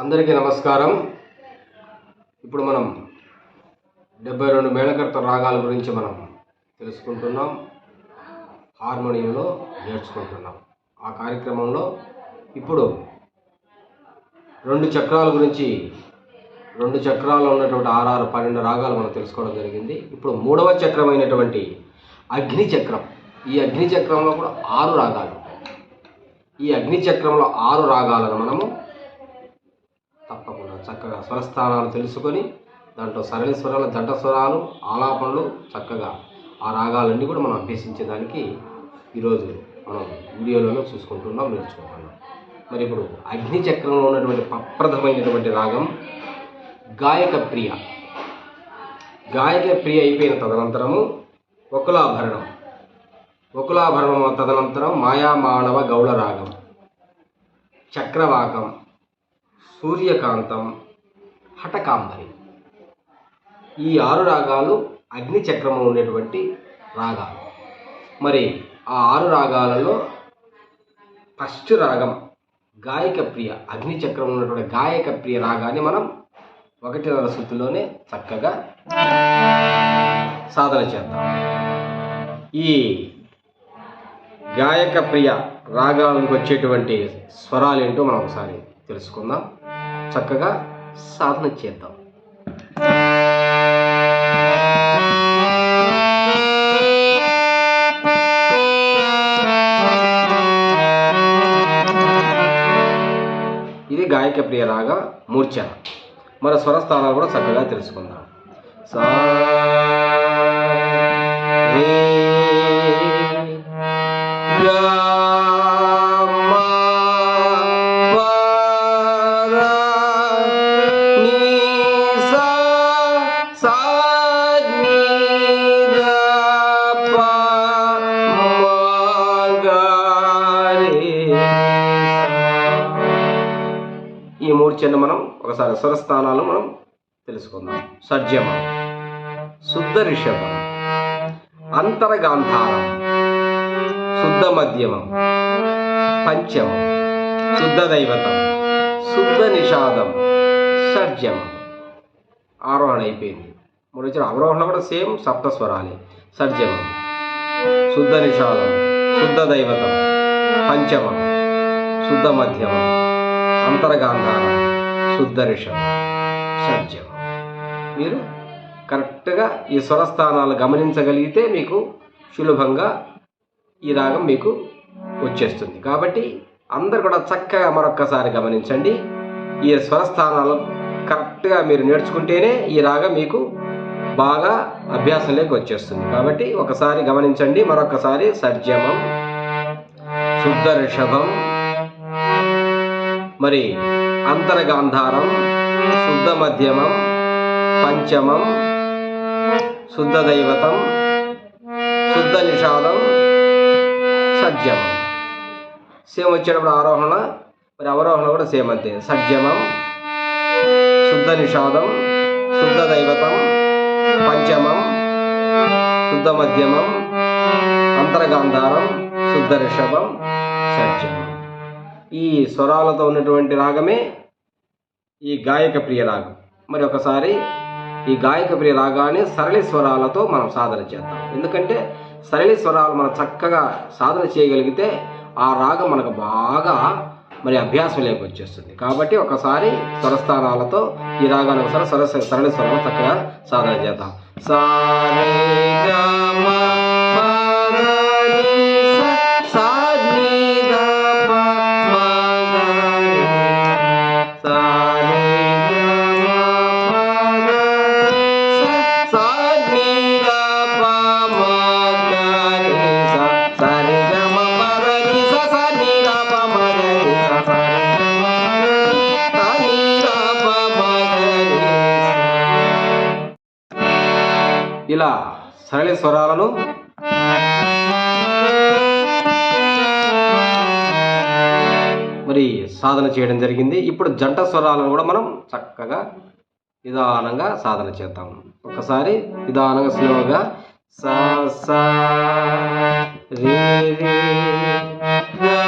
అందరికీ నమస్కారం. ఇప్పుడు మనం డెబ్బై రెండు మేళకర్త రాగాల గురించి మనం తెలుసుకుంటున్నాం. హార్మోనియంలో నేర్చుకుంటున్నాం. ఆ కార్యక్రమంలో ఇప్పుడు రెండు చక్రాల గురించి రెండు చక్రాల్లో ఉన్నటువంటి ఆరారు పన్నెండు రాగాలు మనం తెలుసుకోవడం జరిగింది. ఇప్పుడు మూడవ చక్రమైనటువంటి అగ్ని చక్రం ఈ అగ్ని చక్రంలో కూడా ఆరు రాగాలు ఈ అగ్ని చక్రంలో ఆరు రాగాలను మనము చక్కగా స్వరస్థానాలు తెలుసుకొని దాంట్లో సరళి స్వరాలు జంట స్వరాలు ఆలాపనలు చక్కగా ఆ రాగాలన్నీ కూడా మనం అభ్యసించేదానికి ఈరోజు మనం వీడియోలలో చూసుకుంటున్నాం నేర్చుకుంటున్నాం. మరి ఇప్పుడు అగ్ని చక్రంలో ఉన్నటువంటి ప్రప్రథమైనటువంటి రాగం గాయక ప్రియ. గాయక ప్రియ అయిపోయిన తదనంతరము వకులాభరణం. వకులాభరణం తదనంతరం మాయామాళవ గౌళ రాగం. చక్రవాకం. సూర్యకాంతం హఠకాంబరి. ఈ ఆరు రాగాలు అగ్ని చక్రంలో ఉండేటువంటి రాగాలు. మరి ఆ ఆరు రాగాలలో ఫస్ట్ రాగం గాయక ప్రియ అగ్నిచక్రంలో ఉన్నటువంటి గాయక ప్రియ రాగాన్ని మనం ఒకటిన్నర శృతిలోనే చక్కగా సాధన చేద్దాం. ఈ గాయక ప్రియ రాగాలకు వచ్చేటువంటి స్వరాలు ఏంటో మనం ఒకసారి తెలుసుకుందాం. చక్కగా సాధన చేద్దాం. ఇది గాయక ప్రియలాగా రాగ మూర్ఛ. మన స్వరస్థానాలు కూడా చక్కగా తెలుసుకుందాం. సా రే గా చిన్న మనం ఒకసారి స్వరస్థానాలు మనం తెలుసుకుందాం. సజ్జమం శుద్ధ రిషభం అంతరగాంధారం శుద్ధ మధ్యమం పంచమం శుద్ధ దైవతం శుద్ధ నిషాదం షడ్జమం ఆరోహణ అయిపోయింది. మూడు వచ్చిన అవరోహణ కూడా సేమ్ సప్త స్వరాలే. సర్జమం శుద్ధ నిషాదం శుద్ధ దైవతం పంచమం శుద్ధ మధ్యమం అంతరగాంధారం. శుద్ధ రిషభం మీరు కరెక్ట్గా ఈ స్వరస్థానాలు గమనించగలిగితే మీకు సులభంగా ఈ రాగం మీకు వచ్చేస్తుంది. కాబట్టి అందరు కూడా చక్కగా మరొక్కసారి గమనించండి. ఈ స్వరస్థానాలు కరెక్ట్గా మీరు నేర్చుకుంటేనే ఈ రాగం మీకు బాగా అభ్యాసంలోకి వచ్చేస్తుంది. కాబట్టి ఒకసారి గమనించండి మరొకసారి సర్జమం శుద్ధ రిషభం మరి అంతరగాంధారం శుద్ధ మధ్యమం పంచమం శుద్ధ దైవతం శుద్ధ నిషాదం సజ్జమం. సేమ్ వచ్చేటప్పుడు ఆరోహణ మరి అవరోహణ కూడా సేమ్ అంతే. సజ్జమం శుద్ధ నిషాదం శుద్ధ దైవతం పంచమం శుద్ధ మధ్యమం అంతరగాంధారం శుద్ధ రిషభం సజ్జమం. ఈ స్వరాలతో ఉన్నటువంటి రాగమే ఈ గాయక ప్రియ రాగం. మరి ఒకసారి ఈ గాయక ప్రియ రాగాన్ని సరళి స్వరాలతో మనం సాధన చేద్దాం. ఎందుకంటే సరళి స్వరాలు మనం చక్కగా సాధన చేయగలిగితే ఆ రాగం మనకు బాగా మరి అభ్యాసం లేక వచ్చేస్తుంది. కాబట్టి ఒకసారి స్వరస్థానాలతో ఈ రాగాన్ని ఒకసారి సర సరళి స్వరాలు చక్కగా సాధన చేద్దాం. సారే ఇలా సరళ స్వరాలను మరి సాధన చేయడం జరిగింది. ఇప్పుడు జంట స్వరాలను కూడా మనం చక్కగా నిదానంగా సాధన చేద్దాం. ఒకసారి నిదానంగా స్లోగా సా సా రే రే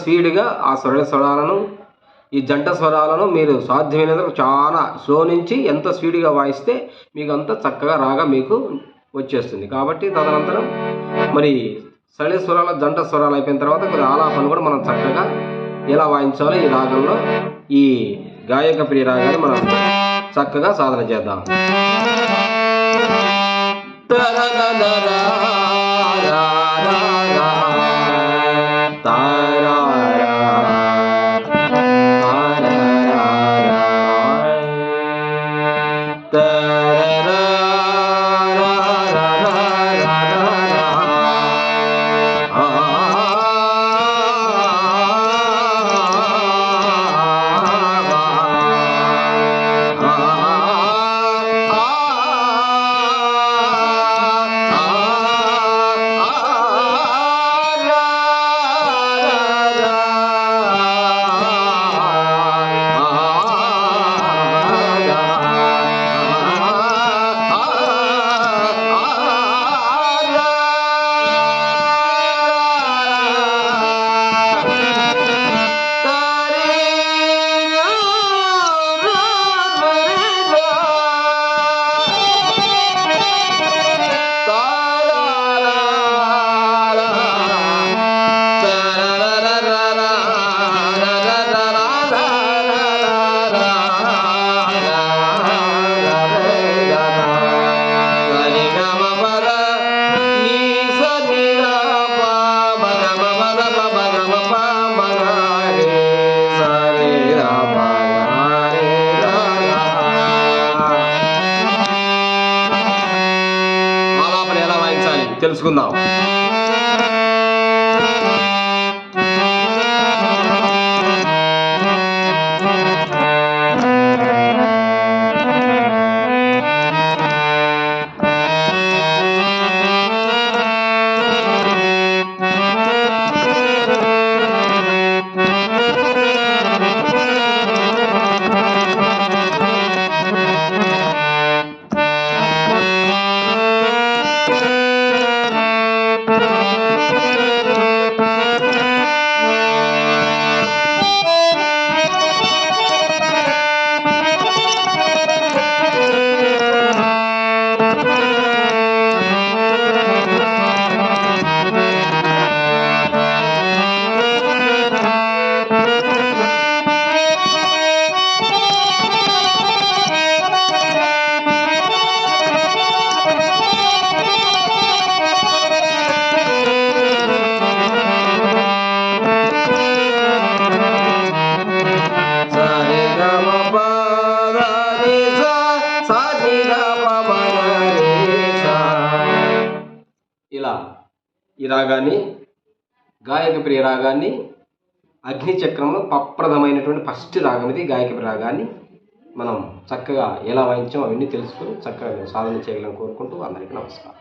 స్పీడ్గా ఆ స్వర స్వరాలను ఈ జంట స్వరాలను మీరు సాధ్యమైనంత చాలా స్లో నుంచి ఎంత స్పీడ్గా వాయిస్తే మీకు అంత చక్కగా రాగా మీకు వచ్చేస్తుంది. కాబట్టి తదనంతరం మరి సరళ స్వరాల జంట స్వరాలు అయిపోయిన తర్వాత మరి ఆలాపను కూడా మనం చక్కగా ఎలా వాయించాలో ఈ రాగంలో ఈ గాయక ప్రియ రాగాన్ని మనం చక్కగా సాధన చేద్దాం. వాయించాలి తెలుసుకుందాం సరి ఈ రాగాన్ని గాయక ప్రియ రాగాన్ని అగ్ని చక్రంలో పప్రదమైనటువంటి ఫస్ట్ రాగం ఇది గాయక ప్రియ రాగాన్ని మనం చక్కగా ఎలా వాయించాం అవన్నీ తెలుసుకొని చక్కగా సాధన చేయగలని కోరుకుంటూ అందరికీ నమస్కారం.